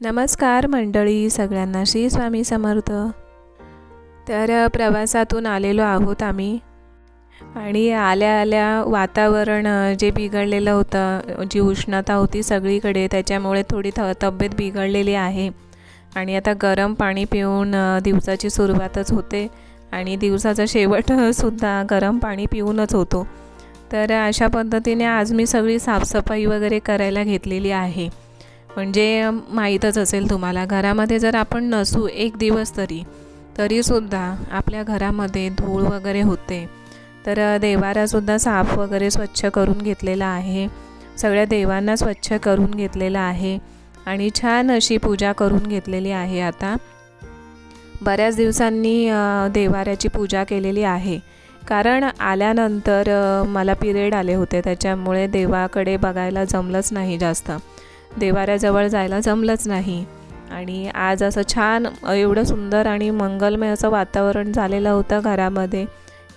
नमस्कार मंडळी सगळ्यांना श्री स्वामी समर्थ. तर प्रवासातून आलेलो आहोत आम्ही. आणि आल्या आल्या वातावरण जे बिघडलेलं होतं जी उष्णता होती सगळीकडे त्याच्यामुळे थोडी थ तब्येत बिघडलेली आहे. आणि आता गरम पाणी पिऊन दिवसाची सुरुवातच होते. आणि दिवसाचा शेवटसुद्धा गरम पाणी पिऊनच होतो. तर अशा पद्धतीने आज मी सगळी साफसफाई वगैरे करायला घेतलेली आहे. म्हणजे माहीतच असेल तुम्हाला घरामध्ये जर आपण नसू एक दिवस तरी तरीसुद्धा आपल्या घरामध्ये धूळ वगैरे होते. तर देवारासुद्धा साफ वगैरे स्वच्छ करून घेतलेला आहे. सगळ्या देवांना स्वच्छ करून घेतलेलं आहे आणि छान अशी पूजा करून घेतलेली आहे आता. बऱ्याच दिवसांनी देवाऱ्याची पूजा केलेली आहे. कारण आल्यानंतर मला पिरियड आले होते त्याच्यामुळे देवाकडे बघायला जमलंच नाही जास्त. देवाऱ्याजवळ जायला जमलंच नाही. आणि आज असं छान एवढं सुंदर आणि मंगलमय असं वातावरण झालेलं होतं घरामध्ये.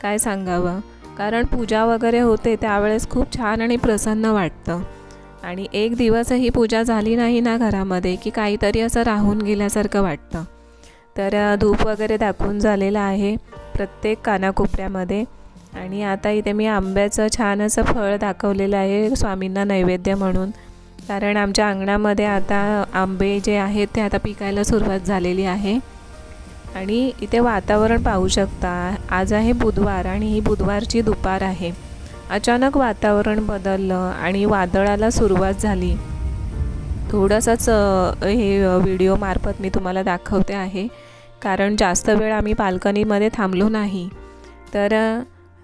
काय सांगावं? कारण पूजा वगैरे होते त्यावेळेस खूप छान आणि प्रसन्न वाटतं. आणि एक दिवसही पूजा झाली नाही ना घरामध्ये की काहीतरी असं राहून गेल्यासारखं वाटतं. तर धूप वगैरे दाखवून झालेलं आहे प्रत्येक कानाकोपऱ्यामध्ये. आणि आता इथे मी आंब्याचं छान असं फळ दाखवलेलं आहे स्वामींना नैवेद्य म्हणून. कारण आमच्या अंगणामध्ये आता आंबे जे आहेत ते आता पिकायला सुरुवात झालेली आहे. आणि इथे वातावरण पाहू शकता आज आहे बुधवार आणि ही बुधवारची दुपार आहे. अचानक वातावरण बदललं आणि वादळाला सुरुवात झाली. थोडंसंच हे व्हिडिओमार्फत मी तुम्हाला दाखवते आहे. कारण जास्त वेळ आम्ही बाल्कनीमध्ये थांबलो नाही. तर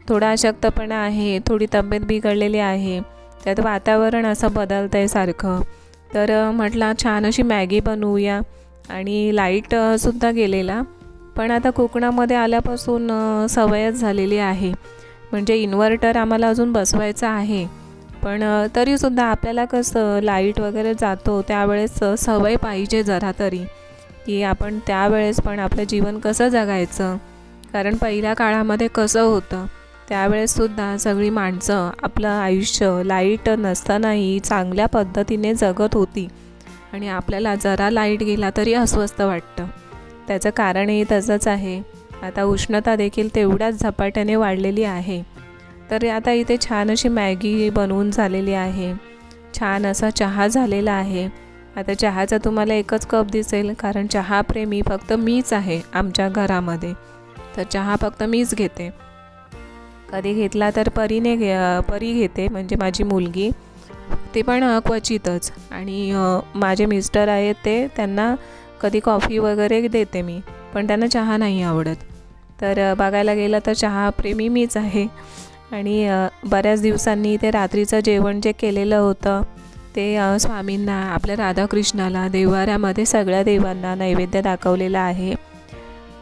थोडा अशक्तपणा आहे थोडी तब्येत बिघडलेली आहे. त्यात वातावरण असं बदलतं आहे सारखं. तर म्हटलं छान अशी मॅगी बनवूया. आणि लाइट सुद्धा गेलेला. पण आता कोकणामध्ये आल्यापासून सवयच झालेली आहे. म्हणजे इन्व्हर्टर आम्हाला अजून बसवायचं आहे. पण तरीसुद्धा आपल्याला कसं लाइट वगैरे जातो त्यावेळेस सवय पाहिजे जरा तरी. की आपण त्यावेळेस पण आपलं जीवन कसं जगायचं? कारण पहिल्या काळामध्ये कसं होतं? त्यावेळेससुद्धा सगळी माणसं आपलं आयुष्य लाइट नसतानाही चांगल्या पद्धतीने जगत होती. आणि आपल्याला जरा लाइट गेला तरी अस्वस्थ वाटतं. त्याचं कारणही तसंच आहे. आता उष्णता देखील तेवढ्याच झपाट्याने वाढलेली आहे. तर आता इथे छान अशी मॅगी बनवून झालेली आहे. छान असा चहा झालेला आहे. आता चहाचा तुम्हाला एकच कप दिसेल कारण चहाप्रेमी फक्त मीच आहे आमच्या घरामध्ये. तर चहा फक्त मीच घेते. कधी घेतला तर परीने घे परी घेते म्हणजे माझी मुलगी. ते पण क्वचितच. आणि माझे मिस्टर आहेत ते त्यांना कधी कॉफी वगैरे देते मी पण त्यांना चहा नाही आवडत. तर बघायला गेलं तर चहाप्रेमी मीच आहे. आणि बऱ्याच दिवसांनी ते रात्रीचं जेवण जे केलेलं होतं ते स्वामींना आपल्या राधाकृष्णाला देवाऱ्यामध्ये सगळ्या देवांना नैवेद्य दाखवलेलं आहे.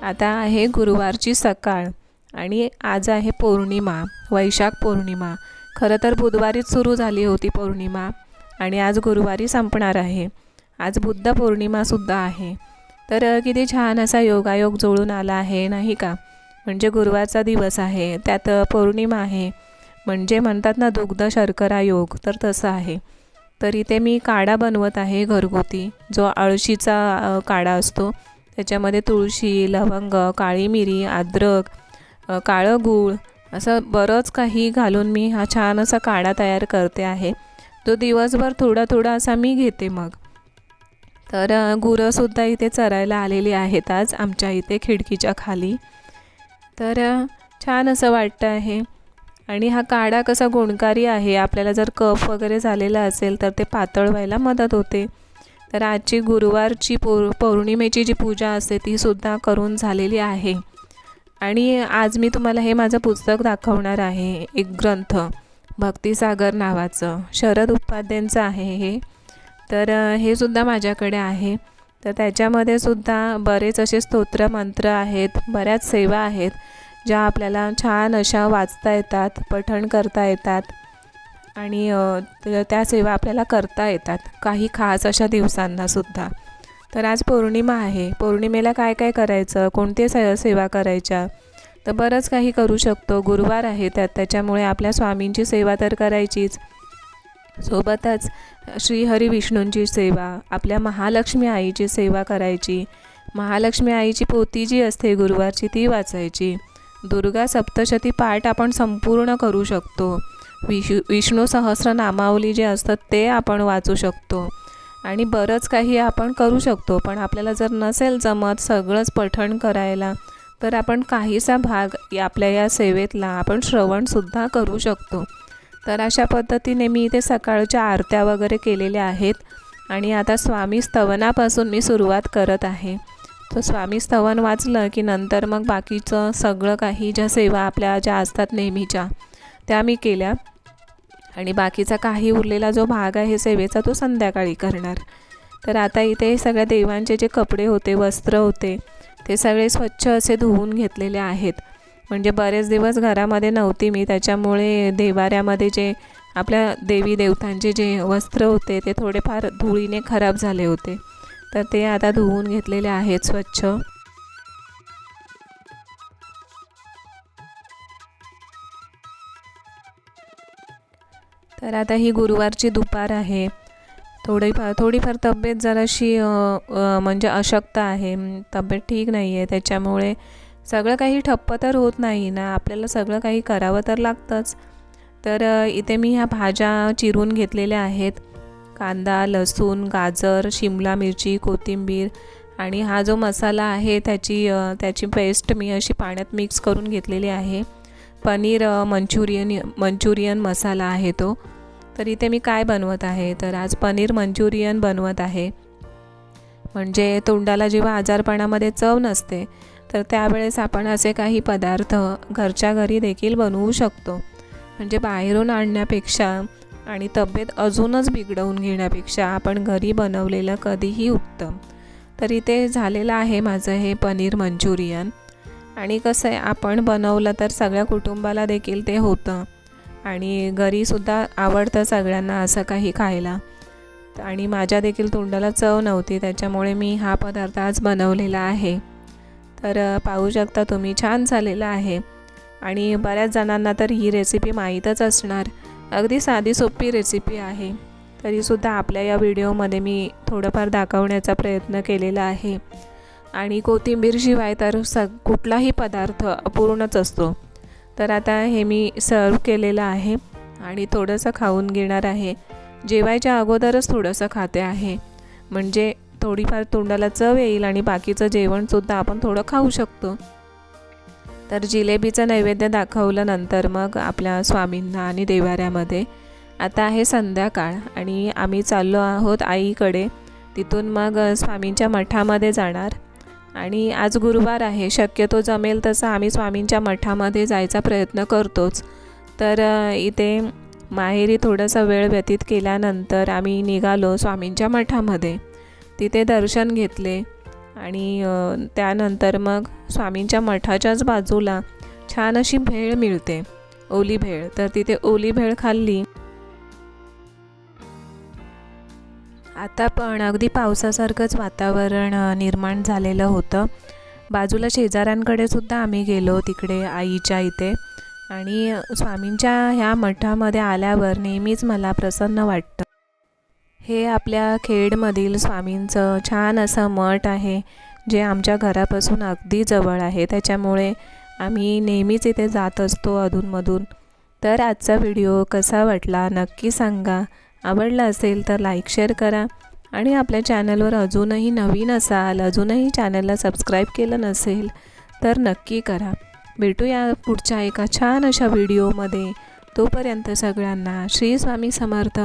आता आहे गुरुवारची सकाळ. आणि आज आहे पौर्णिमा वैशाख पौर्णिमा. खरं तर बुधवारीच सुरू झाली होती पौर्णिमा आणि आज गुरुवारी संपणार आहे. आज बुद्ध पौर्णिमासुद्धा आहे. तर किती छान असा योगायोग जुळून आला आहे नाही का? म्हणजे गुरुवारचा दिवस आहे त्यात पौर्णिमा आहे. म्हणजे म्हणतात ना दुग्ध शर्करा योग तर तसं आहे. तर इथे मी काढा बनवत आहे घरगुती. जो आळशीचा काढा असतो त्याच्यामध्ये तुळशी लवंग काळी मिरी अद्रक काळं गूळ असं बरंच काही घालून मी हा छान असा काढा तयार करते आहे. तो दिवसभर थोडा थोडा असा मी घेते मग. तर गुरंसुद्धा इथे चरायला आलेली आहेत आज आमच्या इथे खिडकीच्या खाली. तर छान असं वाटतं आहे. आणि हा काढा कसा गुणकारी आहे आपल्याला जर कफ वगैरे झालेला असेल तर ते पातळ व्हायला मदत होते. तर आजची गुरुवारची पौ पौर्णिमेची जी पूजा असते ती सुद्धा करून झालेली आहे. आणि आज मी तुम्हाला हे माझं पुस्तक दाखवणार आहे एक ग्रंथ भक्तिसागर नावाचं शरद उपाध्यांचं आहे हे. तर हे सुद्धा माझ्याकडे आहे. तर त्याच्यामध्ये सुद्धा बरेच असे स्तोत्र मंत्र आहेत बऱ्याच सेवा आहेत ज्या आपल्याला छान अशा वाचता येतात पठण करता येतात आणि त्या सेवा आपल्याला करता येतात काही खास अशा दिवसांनासुद्धा तर आज पौर्णिमा आहे. पौर्णिमेला काय काय करायचं? कोणते से सेवा करायच्या? तर बरंच काही करू शकतो. गुरुवार आहे त्यात. त्याच्यामुळे आपल्या स्वामींची सेवा तर करायचीच. सोबतच श्रीहरी विष्णूंची सेवा आपल्या महालक्ष्मी आईची सेवा करायची. महालक्ष्मी आईची पोती जी असते गुरुवारची ती वाचायची. दुर्गा सप्तशती पाठ आपण संपूर्ण करू शकतो. विशु विष्णू सहस्रनामावली जे असतात ते आपण वाचू शकतो. आणि बरंच काही आपण करू शकतो. पण आपल्याला जर नसेल जमत सगळंच पठण करायला तर आपण काहीसा भाग या आपल्या या सेवेतला आपण श्रवणसुद्धा करू शकतो. तर अशा पद्धतीने मी इथे सकाळच्या आरत्या वगैरे केलेल्या आहेत आणि आता स्वामी स्तवनापासून मी सुरुवात करत आहे. तर स्वामी स्तवन वाचलं की नंतर मग बाकीचं सगळं काही ज्या सेवा आपल्या ज्या असतात नेहमीच्या त्या मी केल्या. आणि बाकीचा काही उरलेला जो भाग आहे सेवेचा तो संध्याकाळी करणार. तर आता इथे सगळ्या देवांचे जे कपडे होते वस्त्र होते ते सगळे स्वच्छ असे धुवून घेतलेले आहेत. म्हणजे बरेच दिवस घरामध्ये नव्हती मी त्याच्यामुळे देवाऱ्यामध्ये जे आपल्या देवी देवतांचे जे वस्त्र होते ते थोडेफार धुळीने खराब झाले होते. तर ते आता धुवून घेतलेले आहेत स्वच्छ. तर आता ही गुरुवारची दुपार आहे. थोडीफार थोडीफार तब्येत जराशी म्हणजे अशक्त आहे. तब्येत ठीक नाही आहे त्याच्यामुळे सगळं काही ठप्प तर होत नाही ना. आपल्याला सगळं काही करावं तर लागतंच. तर इथे मी ह्या भाज्या चिरून घेतलेल्या आहेत. कांदा लसूण गाजर शिमला मिरची कोथिंबीर आणि हा जो मसाला आहे त्याची त्याची पेस्ट मी अशी पाण्यात मिक्स करून घेतलेली आहे. पनीर मंचुरियन मंचुरियन मसाला आहे तो. तर इथे मी काय बनवत आहे? तर आज पनीर मंचुरियन बनवत आहे. म्हणजे तोंडाला जेव्हा आजारपणामध्ये चव नसते तर त्यावेळेस आपण असे काही पदार्थ घरच्या घरी देखील बनवू शकतो. म्हणजे बाहेरून आणण्यापेक्षा आणि तब्येत अजूनच बिघडवून घेण्यापेक्षा आपण घरी बनवलेलं कधीही उत्तम. तर इथे झालेलं आहे माझं हे पनीर मंचुरियन. आणि कसं आहे आपण बनवलं तर सगळ्या कुटुंबाला देखील ते होतं. आणि घरीसुद्धा आवडतं सगळ्यांना असं काही खायला. आणि माझ्या देखील तोंडाला चव नव्हती त्याच्यामुळे मी हा पदार्थ आज बनवलेला आहे. तर पाहू शकता तुम्ही छान झालेला आहे. आणि बऱ्याच जणांना तर ही रेसिपी माहीतच असणार. अगदी साधी सोपी रेसिपी आहे. तरीसुद्धा आपल्या या व्हिडिओमध्ये मी थोडंफार दाखवण्याचा प्रयत्न केलेला आहे. आणि कोथिंबीरशिवाय तर सग कुठलाही पदार्थ अपूर्णच असतो. तर आता हे मी सर्व केलेलं आहे आणि थोडंसं खाऊन घेणार आहे. जेवायच्या अगोदरच थोडंसं खाते आहे. म्हणजे थोडीफार तोंडाला चव येईल आणि बाकीचं जेवणसुद्धा आपण थोडं खाऊ शकतो. तर जिलेबीचं नैवेद्य दाखवलं नंतर मग आपल्या स्वामींना आणि देवाऱ्यामध्ये. आता आहे संध्याकाळ आणि आम्ही चाललो आहोत आईकडे. तिथून मग स्वामींच्या मठामध्ये जाणार. आणि आज गुरुवार आहे. शक्यतो जमेल तसं आम्ही स्वामींच्या मठामध्ये जायचा प्रयत्न करतोच. तर इथे माहेरी थोडासा वेळ व्यतीत केल्यानंतर आम्ही निघालो स्वामींच्या मठामध्ये. तिथे दर्शन घेतले आणि त्यानंतर मग स्वामींच्या मठाच्याच बाजूला छान अशी भेळ मिळते. ओली भेळ. तर तिथे ओली भेळ खाल्ली. आता पण अगदी पावसासारखंच वातावरण निर्माण झालेलं होतं. बाजूला शेजाऱ्यांकडे सुद्धा आम्ही गेलो तिकडे आईच्या इथे. आणि स्वामींच्या ह्या मठामध्ये आल्यावर नेहमीच मला प्रसन्न वाटतं. हे आपल्या खेडमधील स्वामींचं छान असं मठ आहे जे आमच्या घरापासून अगदी जवळ आहे. त्याच्यामुळे आम्ही नेहमीच इथे जात असतो अधूनमधून. तर आजचा व्हिडिओ कसा वाटला नक्की सांगा. आवडला असेल तर लाईक शेअर करा. आणि आपल्या चॅनलवर अजूनही नवीन असाल अजूनही चॅनलला सबस्क्राईब केलं नसेल तर नक्की करा. भेटूया पुढच्या एका छान अशा व्हिडिओमध्ये तोपर्यंत सगळ्यांना श्री स्वामी समर्थ.